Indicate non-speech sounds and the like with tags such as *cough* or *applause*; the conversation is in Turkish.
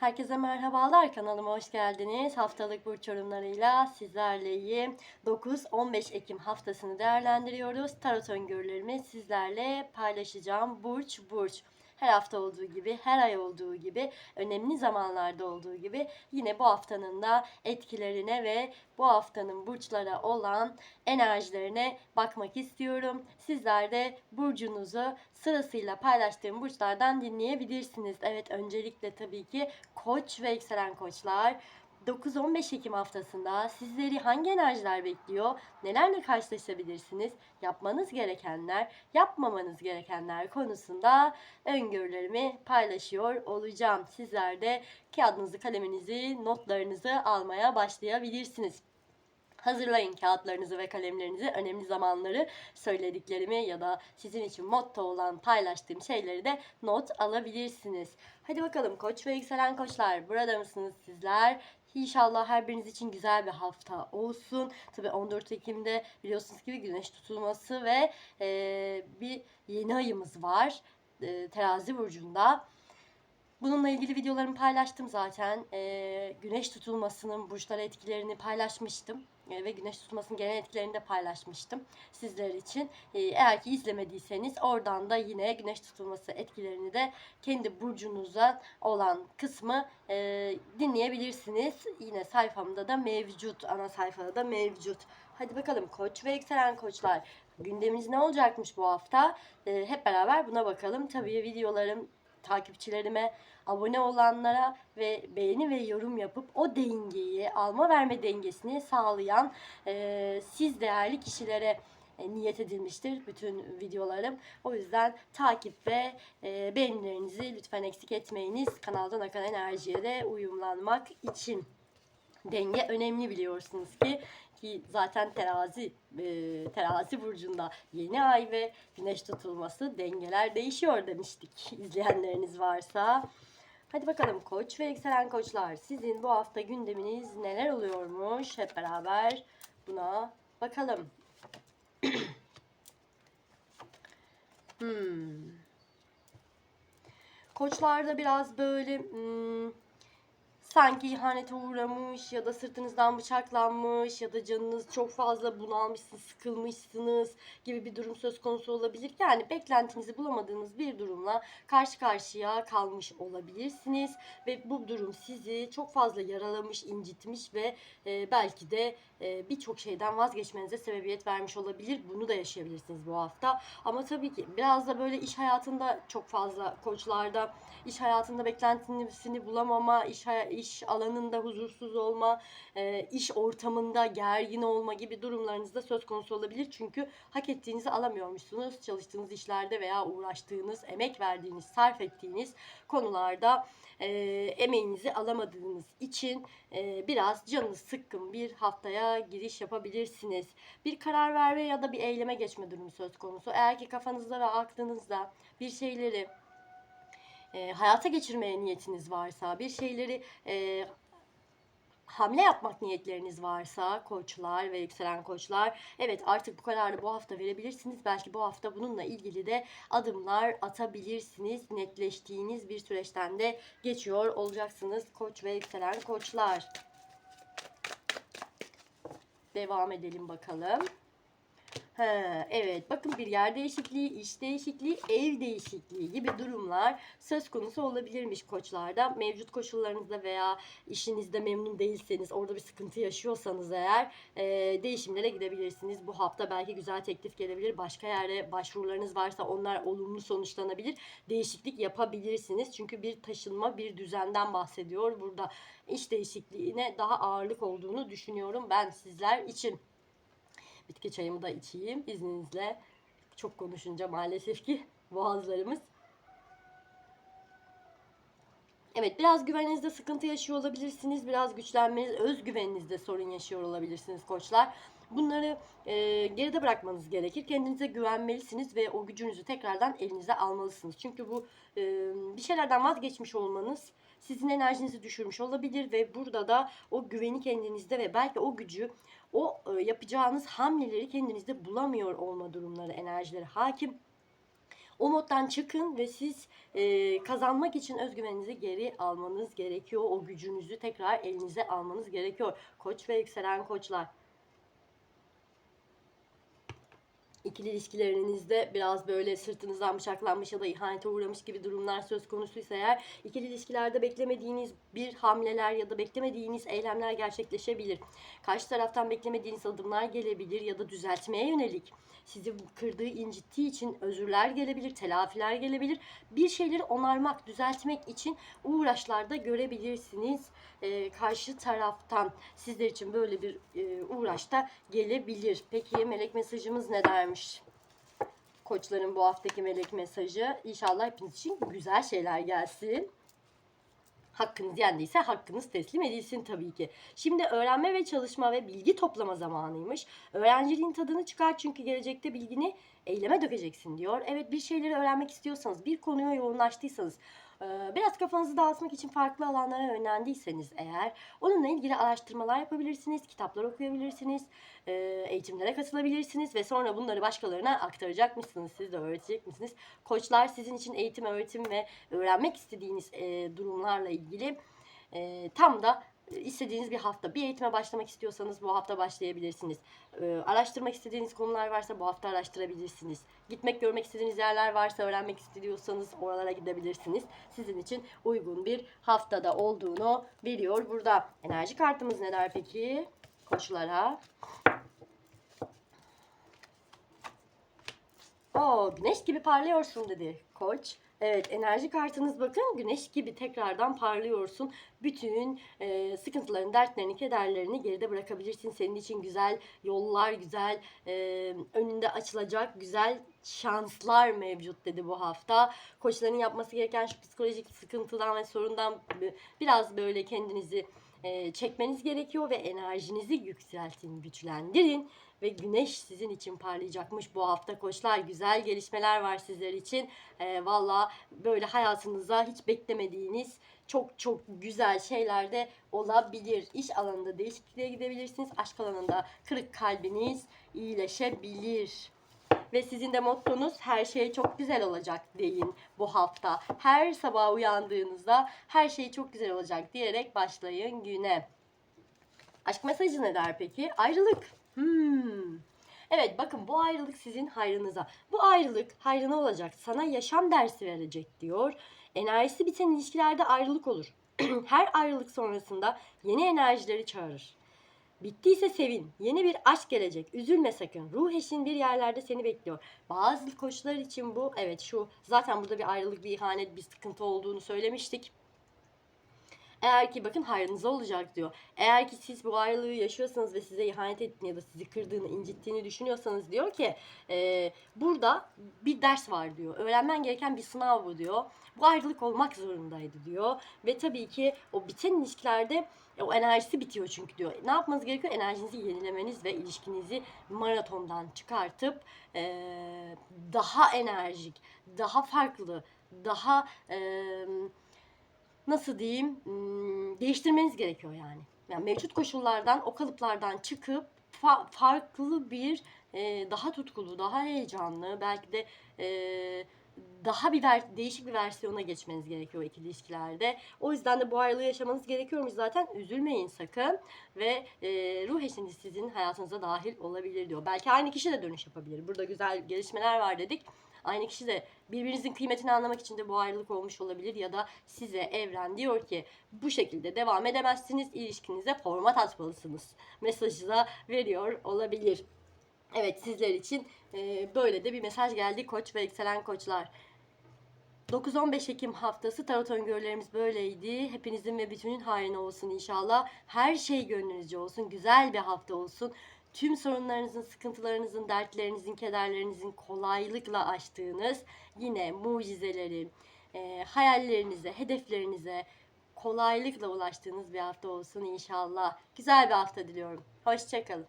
Herkese merhabalar kanalıma hoş geldiniz. Haftalık burç yorumlarıyla sizlerleyim. 9-15 Ekim haftasını değerlendiriyoruz. Tarot öngörülerimi sizlerle paylaşacağım. Burç burç. Her hafta olduğu gibi, her ay olduğu gibi, önemli zamanlarda olduğu gibi yine bu haftanın da etkilerine ve bu haftanın burçlara olan enerjilerine bakmak istiyorum. Sizler de burcunuzu sırasıyla paylaştığım burçlardan dinleyebilirsiniz. Evet öncelikle tabii ki koç ve yükselen koçlar 9-15 Ekim haftasında sizleri hangi enerjiler bekliyor? Nelerle karşılaşabilirsiniz? Yapmanız gerekenler, yapmamanız gerekenler konusunda öngörülerimi paylaşıyor olacağım. Sizler de kağıdınızı, kaleminizi, notlarınızı almaya başlayabilirsiniz. Hazırlayın kağıtlarınızı ve kalemlerinizi. Önemli zamanları söylediklerimi ya da sizin için motto olan paylaştığım şeyleri de not alabilirsiniz. Hadi bakalım koç ve yükselen koçlar burada mısınız sizler? İnşallah her biriniz için güzel bir hafta olsun. Tabii 14 Ekim'de biliyorsunuz gibi güneş tutulması ve e, bir yeni ayımız var. E, terazi burcunda. Bununla ilgili videolarımı paylaştım zaten. E, güneş tutulmasının burçlara etkilerini paylaşmıştım. E, ve güneş tutulmasının genel etkilerini de paylaşmıştım sizler için. E, eğer ki izlemediyseniz oradan da yine güneş tutulması etkilerini de kendi burcunuza olan kısmı e, dinleyebilirsiniz. Yine sayfamda da mevcut, ana sayfada da mevcut. Hadi bakalım koç ve yükselen koçlar. Gündeminiz ne olacakmış bu hafta? Hep beraber buna bakalım. Tabii videolarım takipçilerime, abone olanlara ve beğeni ve yorum yapıp o dengeyi, alma verme dengesini sağlayan e, siz değerli kişilere e, niyet edilmiştir bütün videolarım. O yüzden takip ve e, beğenilerinizi lütfen eksik etmeyiniz. Kanaldan akan enerjiye de uyumlanmak için. Denge önemli biliyorsunuz ki ki zaten terazi e, terazi burcunda yeni ay ve güneş tutulması dengeler değişiyor demiştik *laughs* izleyenleriniz varsa. Hadi bakalım koç ve yükselen koçlar sizin bu hafta gündeminiz neler oluyormuş hep beraber buna bakalım. *clears throat* hmm. Koçlarda biraz böyle hmm, sanki ihanete uğramış ya da sırtınızdan bıçaklanmış ya da canınız çok fazla bunalmışsınız, sıkılmışsınız gibi bir durum söz konusu olabilir. Yani beklentinizi bulamadığınız bir durumla karşı karşıya kalmış olabilirsiniz ve bu durum sizi çok fazla yaralamış, incitmiş ve e, belki de e, birçok şeyden vazgeçmenize sebebiyet vermiş olabilir. Bunu da yaşayabilirsiniz bu hafta. Ama tabii ki biraz da böyle iş hayatında çok fazla koçlarda iş hayatında beklentisini bulamama, iş hay- iş alanında huzursuz olma, e, iş ortamında gergin olma gibi durumlarınız da söz konusu olabilir. Çünkü hak ettiğinizi alamıyormuşsunuz. Çalıştığınız işlerde veya uğraştığınız, emek verdiğiniz, sarf ettiğiniz konularda e, emeğinizi alamadığınız için e, biraz canınız sıkkın bir haftaya giriş yapabilirsiniz. Bir karar verme ya da bir eyleme geçme durumu söz konusu. Eğer ki kafanızda ve aklınızda bir şeyleri e, hayata geçirmeye niyetiniz varsa, bir şeyleri e, hamle yapmak niyetleriniz varsa koçlar ve yükselen koçlar evet artık bu kararı bu hafta verebilirsiniz. Belki bu hafta bununla ilgili de adımlar atabilirsiniz. Netleştiğiniz bir süreçten de geçiyor olacaksınız koç ve yükselen koçlar. Devam edelim bakalım. He, evet bakın bir yer değişikliği, iş değişikliği, ev değişikliği gibi durumlar söz konusu olabilirmiş koçlarda. Mevcut koşullarınızda veya işinizde memnun değilseniz, orada bir sıkıntı yaşıyorsanız eğer e, değişimlere gidebilirsiniz. Bu hafta belki güzel teklif gelebilir. Başka yere başvurularınız varsa onlar olumlu sonuçlanabilir. Değişiklik yapabilirsiniz. Çünkü bir taşınma, bir düzenden bahsediyor. Burada iş değişikliğine daha ağırlık olduğunu düşünüyorum ben sizler için. Bitki çayımı da içeyim izninizle. Çok konuşunca maalesef ki boğazlarımız. Evet biraz güveninizde sıkıntı yaşıyor olabilirsiniz. Biraz güçlenmeniz, özgüveninizde sorun yaşıyor olabilirsiniz koçlar. Bunları e, geride bırakmanız gerekir. Kendinize güvenmelisiniz ve o gücünüzü tekrardan elinize almalısınız. Çünkü bu e, bir şeylerden vazgeçmiş olmanız sizin enerjinizi düşürmüş olabilir ve burada da o güveni kendinizde ve belki o gücü o e, yapacağınız hamleleri kendinizde bulamıyor olma durumları, enerjileri hakim. O moddan çıkın ve siz e, kazanmak için özgüveninizi geri almanız gerekiyor. O gücünüzü tekrar elinize almanız gerekiyor. Koç ve yükselen koçlar. İkili ilişkilerinizde biraz böyle sırtınızdan bıçaklanmış ya da ihanete uğramış gibi durumlar söz konusuysa eğer ikili ilişkilerde beklemediğiniz bir hamleler ya da beklemediğiniz eylemler gerçekleşebilir. Karşı taraftan beklemediğiniz adımlar gelebilir ya da düzeltmeye yönelik sizi kırdığı, incittiği için özürler gelebilir, telafiler gelebilir. Bir şeyleri onarmak, düzeltmek için uğraşlarda görebilirsiniz. Ee, karşı taraftan sizler için böyle bir e, uğraşta gelebilir. Peki melek mesajımız ne dermiş? Koçların bu haftaki melek mesajı. İnşallah hepiniz için güzel şeyler gelsin. Hakkınız yendiyse hakkınız teslim edilsin tabii ki. Şimdi öğrenme ve çalışma ve bilgi toplama zamanıymış. Öğrenciliğin tadını çıkar çünkü gelecekte bilgini eyleme dökeceksin diyor. Evet bir şeyleri öğrenmek istiyorsanız, bir konuya yoğunlaştıysanız, biraz kafanızı dağıtmak için farklı alanlara yönlendiyseniz eğer onunla ilgili araştırmalar yapabilirsiniz, kitaplar okuyabilirsiniz, e, eğitimlere katılabilirsiniz ve sonra bunları başkalarına aktaracakmışsınız, siz de öğretecek misiniz? Koçlar sizin için eğitim, öğretim ve öğrenmek istediğiniz e, durumlarla ilgili e, tam da istediğiniz bir hafta. Bir eğitime başlamak istiyorsanız bu hafta başlayabilirsiniz. Ee, araştırmak istediğiniz konular varsa bu hafta araştırabilirsiniz. Gitmek, görmek istediğiniz yerler varsa öğrenmek istiyorsanız oralara gidebilirsiniz. Sizin için uygun bir haftada olduğunu biliyor burada. Enerji kartımız ne der peki? Koçlara. Oo, güneş gibi parlıyorsun dedi koç. Evet enerji kartınız bakın güneş gibi tekrardan parlıyorsun. Bütün e, sıkıntıların, dertlerini, kederlerini geride bırakabilirsin. Senin için güzel yollar, güzel e, önünde açılacak güzel şanslar mevcut dedi bu hafta. Koçların yapması gereken şu psikolojik sıkıntıdan ve sorundan biraz böyle kendinizi e, çekmeniz gerekiyor ve enerjinizi yükseltin, güçlendirin ve güneş sizin için parlayacakmış bu hafta koçlar. Güzel gelişmeler var sizler için. E, Valla böyle hayatınıza hiç beklemediğiniz çok çok güzel şeyler de olabilir. İş alanında değişikliğe gidebilirsiniz. Aşk alanında kırık kalbiniz iyileşebilir. Ve sizin de mottonuz her şey çok güzel olacak deyin bu hafta. Her sabah uyandığınızda her şey çok güzel olacak diyerek başlayın güne. Aşk mesajı ne der peki? Ayrılık. Hmm. Evet bakın bu ayrılık sizin hayrınıza. Bu ayrılık hayrına olacak. Sana yaşam dersi verecek diyor. Enerjisi biten ilişkilerde ayrılık olur. *clears throat* Her ayrılık sonrasında yeni enerjileri çağırır. Bittiyse sevin. Yeni bir aşk gelecek. Üzülme sakın. Ruh eşin bir yerlerde seni bekliyor. Bazı koçlar için bu evet şu zaten burada bir ayrılık, bir ihanet, bir sıkıntı olduğunu söylemiştik. Eğer ki bakın hayrınıza olacak diyor. Eğer ki siz bu ayrılığı yaşıyorsanız ve size ihanet ettiğini ya da sizi kırdığını, incittiğini düşünüyorsanız diyor ki e, burada bir ders var diyor. Öğrenmen gereken bir sınav bu diyor. Bu ayrılık olmak zorundaydı diyor. Ve tabii ki o biten ilişkilerde o enerjisi bitiyor çünkü diyor. Ne yapmanız gerekiyor? Enerjinizi yenilemeniz ve ilişkinizi maratondan çıkartıp e, daha enerjik, daha farklı, daha... E, nasıl diyeyim hmm, değiştirmeniz gerekiyor yani. Yani mevcut koşullardan, o kalıplardan çıkıp fa- farklı bir e, daha tutkulu, daha heyecanlı, belki de e, daha bir ver- değişik bir versiyona geçmeniz gerekiyor ikili ilişkilerde. O yüzden de bu ayrılığı yaşamanız gerekiyormuş zaten. Üzülmeyin sakın ve e, ruh eşiniz sizin hayatınıza dahil olabilir diyor. Belki aynı kişi de dönüş yapabilir. Burada güzel gelişmeler var dedik. Aynı kişi de birbirinizin kıymetini anlamak için de bu ayrılık olmuş olabilir ya da size evren diyor ki bu şekilde devam edemezsiniz ilişkinize format atmalısınız mesajı da veriyor olabilir. Evet sizler için e, böyle de bir mesaj geldi koç ve yükselen koçlar. 9-15 Ekim haftası tarot öngörülerimiz böyleydi. Hepinizin ve bütünün hayrına olsun inşallah. Her şey gönlünüzce olsun. Güzel bir hafta olsun. Tüm sorunlarınızın, sıkıntılarınızın, dertlerinizin, kederlerinizin kolaylıkla aştığınız yine mucizeleri, e, hayallerinize, hedeflerinize kolaylıkla ulaştığınız bir hafta olsun inşallah. Güzel bir hafta diliyorum. Hoşçakalın.